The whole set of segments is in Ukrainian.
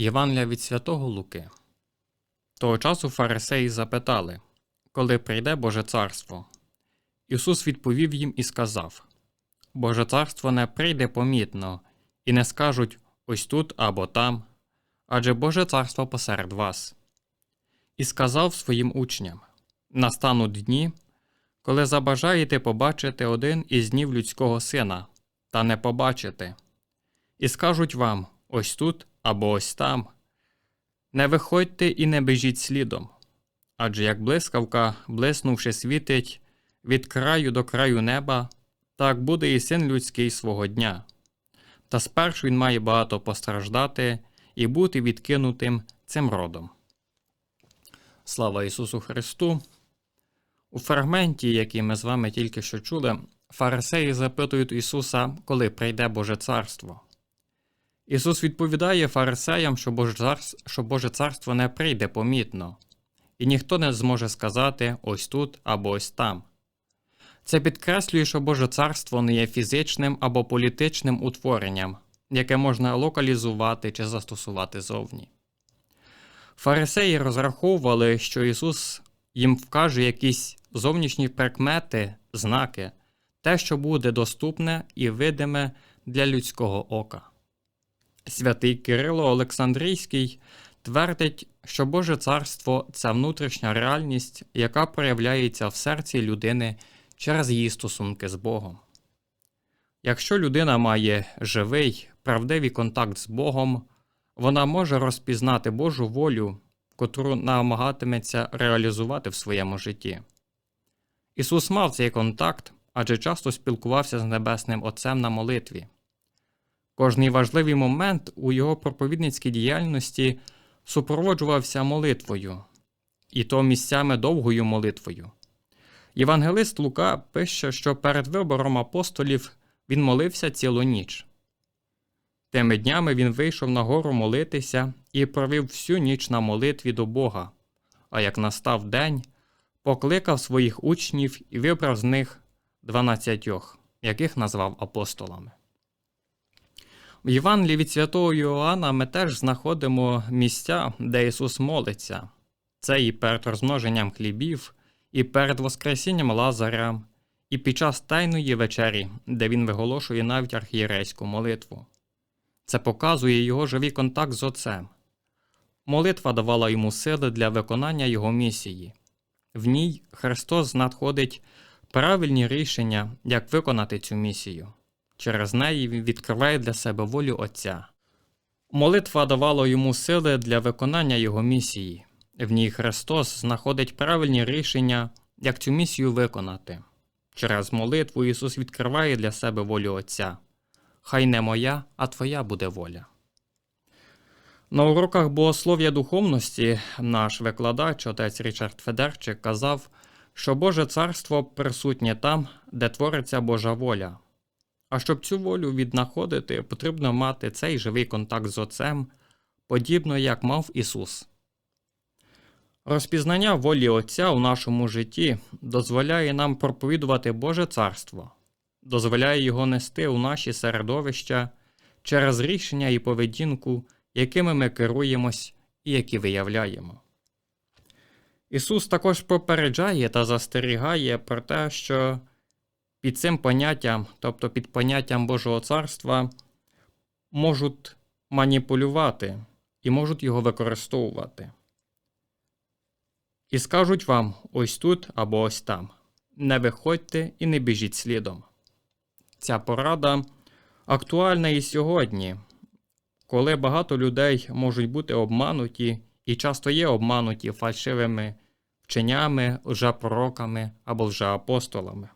Євангелія від святого Луки. Того часу фарисеї запитали, коли прийде Боже царство. Ісус відповів їм і сказав: Боже царство не прийде помітно, і не скажуть ось тут або там, адже Боже царство посеред вас. І сказав своїм учням: Настануть дні, коли забажаєте побачити один із днів людського сина, та не побачите, і скажуть вам ось тут або ось там. Не виходьте і не бежіть слідом, адже як блискавка, блиснувши, світить від краю до краю неба, так буде і син людський свого дня. Та спершу він має багато постраждати і бути відкинутим цим родом. Слава Ісусу Христу! У фрагменті, який ми з вами тільки що чули, фарисеї запитують Ісуса, коли прийде Боже Царство. Ісус відповідає фарисеям, що Боже, царство, що Боже царство не прийде помітно, і ніхто не зможе сказати ось тут або ось там. Це підкреслює, що Боже царство не є фізичним або політичним утворенням, яке можна локалізувати чи застосувати зовні. Фарисеї розраховували, що Ісус їм вкаже якісь зовнішні прикмети, знаки, те, що буде доступне і видиме для людського ока. Святий Кирило Олександрійський твердить, що Боже царство це внутрішня реальність, яка проявляється в серці людини через її стосунки з Богом. Якщо людина має живий, правдивий контакт з Богом, вона може розпізнати Божу волю, котру намагатиметься реалізувати в своєму житті. Ісус мав цей контакт, адже часто спілкувався з Небесним Отцем на молитві. Кожний важливий момент у його проповідницькій діяльності супроводжувався молитвою, і то місцями довгою молитвою. Євангелист Лука пише, що перед вибором апостолів він молився цілу ніч. Тими днями він вийшов на гору молитися і провів всю ніч на молитві до Бога, а як настав день, покликав своїх учнів і вибрав з них дванадцятьох, яких назвав апостолами. В Євангелії від святого Йоанна ми теж знаходимо місця, де Ісус молиться. Це і перед розмноженням хлібів, і перед Воскресінням Лазаря, і під час Тайної вечері, де Він виголошує навіть архієрейську молитву. Це показує його живий контакт з Отцем. Молитва давала йому сили для виконання його місії. В ній Христос надходить правильні рішення, як виконати цю місію. Через неї він відкриває для себе волю Отця. Молитва давала йому сили для виконання його місії. В ній Христос знаходить правильні рішення, як цю місію виконати. Через молитву Ісус відкриває для себе волю Отця. Хай не моя, а Твоя буде воля. На уроках богослов'я духовності наш викладач, отець Річард Федерчик, казав, що Боже царство присутнє там, де твориться Божа воля. А щоб цю волю віднаходити, потрібно мати цей живий контакт з Отцем, подібно як мав Ісус. Розпізнання волі Отця у нашому житті дозволяє нам проповідувати Боже Царство, дозволяє його нести у наші середовища через рішення і поведінку, якими ми керуємось і які виявляємо. Ісус також попереджає та застерігає про те, що під цим поняттям, тобто під поняттям Божого царства, можуть маніпулювати і можуть його використовувати. І скажуть вам ось тут або ось там. Не виходьте і не біжіть слідом. Ця порада актуальна і сьогодні, коли багато людей можуть бути обмануті і часто є обмануті фальшивими вченнями, лжепророками або лжеапостолами.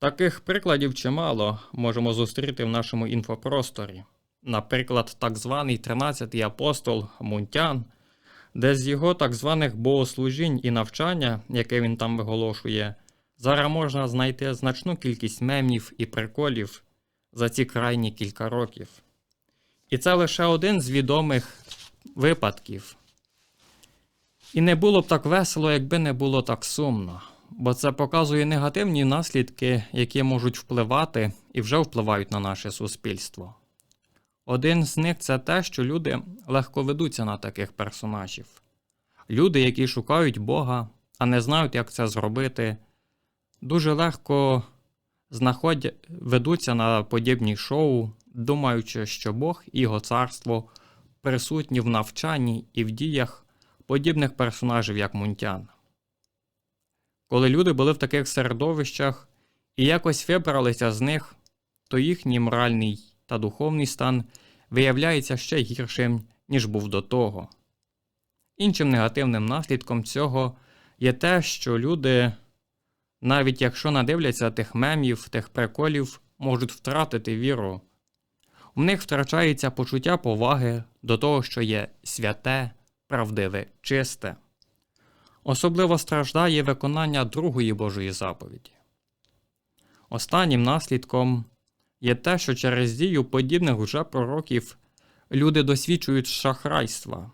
Таких прикладів чимало можемо зустріти в нашому інфопросторі. Наприклад, так званий 13-й апостол Мунтян, де з його так званих богослужінь і навчання, яке він там виголошує, зараз можна знайти значну кількість мемів і приколів за ці крайні кілька років. І це лише один з відомих випадків. І не було б так весело, якби не було так сумно бо це показує негативні наслідки, які можуть впливати і вже впливають на наше суспільство. Один з них це те, що люди легко ведуться на таких персонажів. Люди, які шукають Бога, а не знають, як це зробити, дуже легко знаходять, ведуться на подібні шоу, думаючи, що Бог і його царство присутні в навчанні і в діях подібних персонажів, як Мунтян. Коли люди були в таких середовищах і якось вибралися з них, то їхній моральний та духовний стан виявляється ще гіршим, ніж був до того. Іншим негативним наслідком цього є те, що люди, навіть якщо надивляться тих мемів, тих приколів, можуть втратити віру. У них втрачається почуття поваги до того, що є святе, правдиве, чисте. Особливо страждає виконання другої Божої заповіді. Останнім наслідком є те, що через дію подібних уже пророків люди досвідчують шахрайства,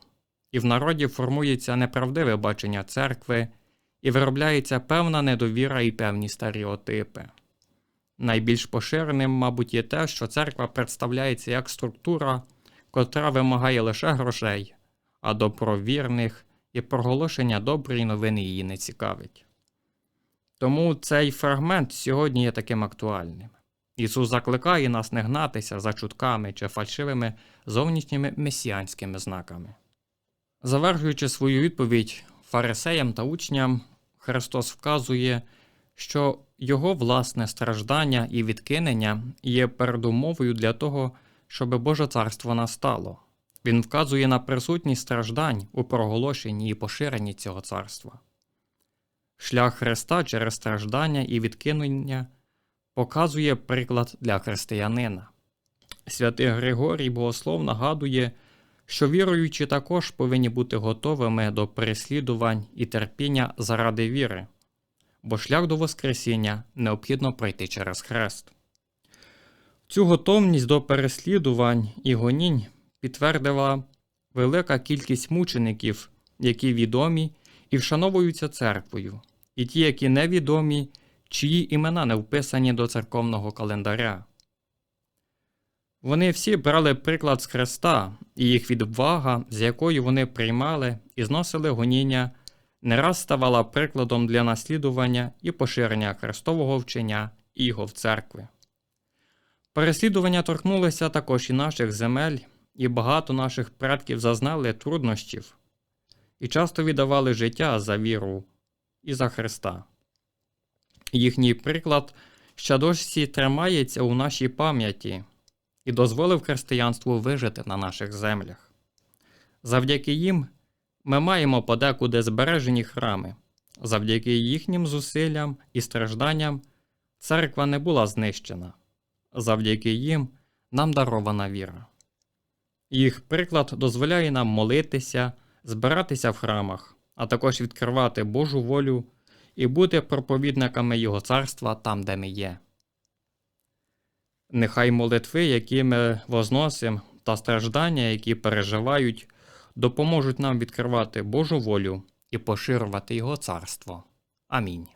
і в народі формується неправдиве бачення церкви і виробляється певна недовіра і певні стереотипи. Найбільш поширеним, мабуть, є те, що церква представляється як структура, котра вимагає лише грошей, а добровірних і проголошення доброї новини її не цікавить. Тому цей фрагмент сьогодні є таким актуальним. Ісус закликає нас не гнатися за чутками чи фальшивими зовнішніми месіанськими знаками. Завершуючи свою відповідь фарисеям та учням, Христос вказує, що його власне страждання і відкинення є передумовою для того, щоб Боже царство настало. Він вказує на присутність страждань у проголошенні і поширенні цього царства. Шлях Христа через страждання і відкинення показує приклад для християнина. Святий Григорій Богослов нагадує, що віруючі також повинні бути готовими до переслідувань і терпіння заради віри, бо шлях до Воскресіння необхідно пройти через хрест. Цю готовність до переслідувань і гонінь підтвердила велика кількість мучеників, які відомі і вшановуються церквою, і ті, які невідомі, чиї імена не вписані до церковного календаря. Вони всі брали приклад з Христа, і їх відвага, з якою вони приймали і зносили гоніння, не раз ставала прикладом для наслідування і поширення Христового вчення і його в церкви. Переслідування торкнулися також і наших земель, і багато наших предків зазнали труднощів і часто віддавали життя за віру і за Христа. Їхній приклад ще досі тримається у нашій пам'яті і дозволив християнству вижити на наших землях. Завдяки їм ми маємо подекуди збережені храми, завдяки їхнім зусиллям і стражданням церква не була знищена, завдяки їм нам дарована віра. Їх приклад дозволяє нам молитися, збиратися в храмах, а також відкривати Божу волю і бути проповідниками Його царства там, де ми є. Нехай молитви, які ми возносимо, та страждання, які переживають, допоможуть нам відкривати Божу волю і поширювати Його царство. Амінь.